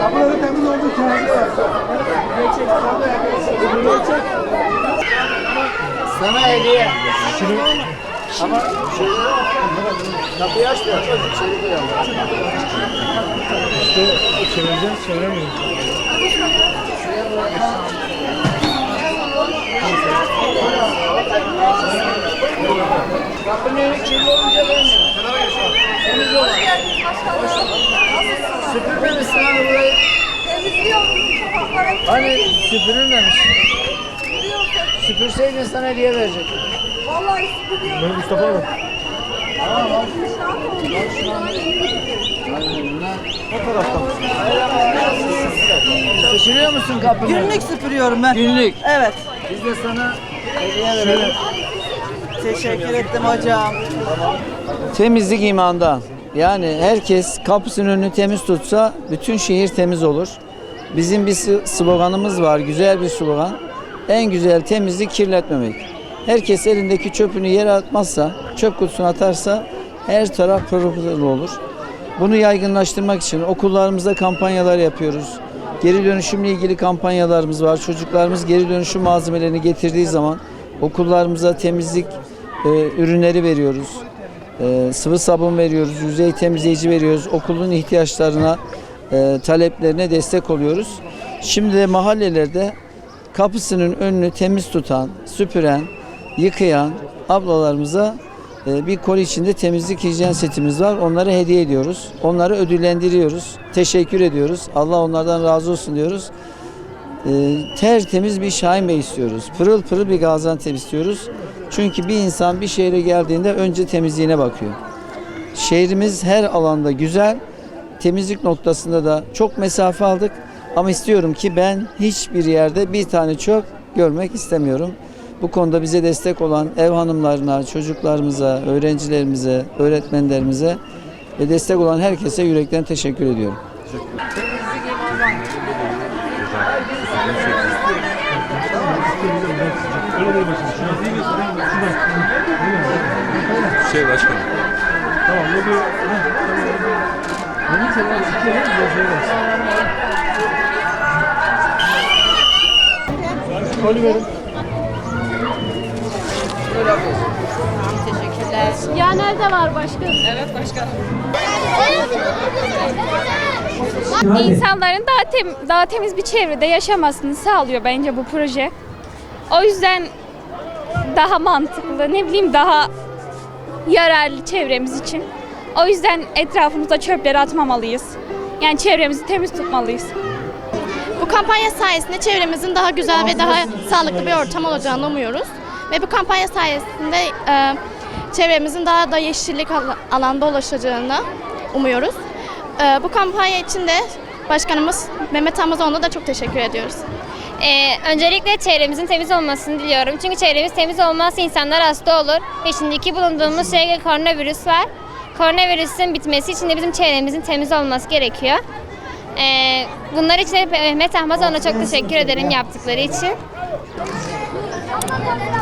Kapıları temiz oldu kenarda. Sana hediye. Ama şöyle kapıyı aç da içeri koyalım. Çevireceğiz, çeviremiyoruz. Kapının önü kirli olunca vermiyor. Temiz olur. Süpürmemişsin hani burayı. Hani süpürülmemiş. Süpürseydin sana hediye verecek. Vallahi sıkılıyor. Ben Mustafa abi. O taraftan. Süpürüyor musun kapını? Günlük süpürüyorum ben. Günlük. Evet. Biz de sana hediye verelim. Teşekkür ettim hocam. Temizlik imandan. Yani herkes kapısının önünü temiz tutsa bütün şehir temiz olur. Bizim bir sloganımız var, güzel bir slogan. En güzel temizlik kirletmemek. Herkes elindeki çöpünü yere atmazsa, çöp kutusuna atarsa her taraf pırıl pırıl olur. Bunu yaygınlaştırmak için okullarımızda kampanyalar yapıyoruz. Geri dönüşümle ilgili kampanyalarımız var. Çocuklarımız geri dönüşüm malzemelerini getirdiği zaman okullarımıza temizlik e, ürünleri veriyoruz. E, sıvı sabun veriyoruz, yüzey temizleyici veriyoruz. Okulun ihtiyaçlarına, e, taleplerine destek oluyoruz. Şimdi de mahallelerde kapısının önünü temiz tutan, süpüren, yıkayan ablalarımıza bir koli içinde temizlik hijyen setimiz var. Onları hediye ediyoruz. Onları ödüllendiriyoruz. Teşekkür ediyoruz. Allah onlardan razı olsun diyoruz. E, tertemiz bir Şahin Bey istiyoruz. Pırıl pırıl bir Gaziantep istiyoruz. Çünkü bir insan bir şehre geldiğinde önce temizliğine bakıyor. Şehrimiz her alanda güzel. Temizlik noktasında da çok mesafe aldık. Ama istiyorum ki ben hiçbir yerde bir tane çöp görmek istemiyorum. Bu konuda bize destek olan ev hanımlarına, çocuklarımıza, öğrencilerimize, öğretmenlerimize ve destek olan herkese yürekten teşekkür ediyorum. Şey başkanım. Tamam, bu bir... Benim sefer iki yer bir şey var. Koli verin. Ya nerede var başkanım? Evet başkanım. İnsanların daha tem- daha temiz bir çevrede yaşamasını sağlıyor bence bu proje. O yüzden daha mantıklı, ne bileyim daha yararlı çevremiz için. O yüzden etrafımızda çöpleri atmamalıyız. Yani çevremizi temiz tutmalıyız. Bu kampanya sayesinde çevremizin daha güzel ve daha sağlıklı bir ortam olacağını umuyoruz. Ve bu kampanya sayesinde e, çevremizin daha da yeşillik al- alanda ulaşacağını umuyoruz. E, bu kampanya için de Başkanımız Mehmet Amazoğlu'na da çok teşekkür ediyoruz. Ee, öncelikle çevremizin temiz olmasını diliyorum. Çünkü çevremiz temiz olmazsa insanlar hasta olur. Ve şimdiki bulunduğumuz şey koronavirüs var. Koronavirüsün bitmesi için de bizim çevremizin temiz olması gerekiyor. Ee, bunlar için de Mehmet Ahmazoğlu'na çok teşekkür ederim yaptıkları için. 영광이어딜갔 다?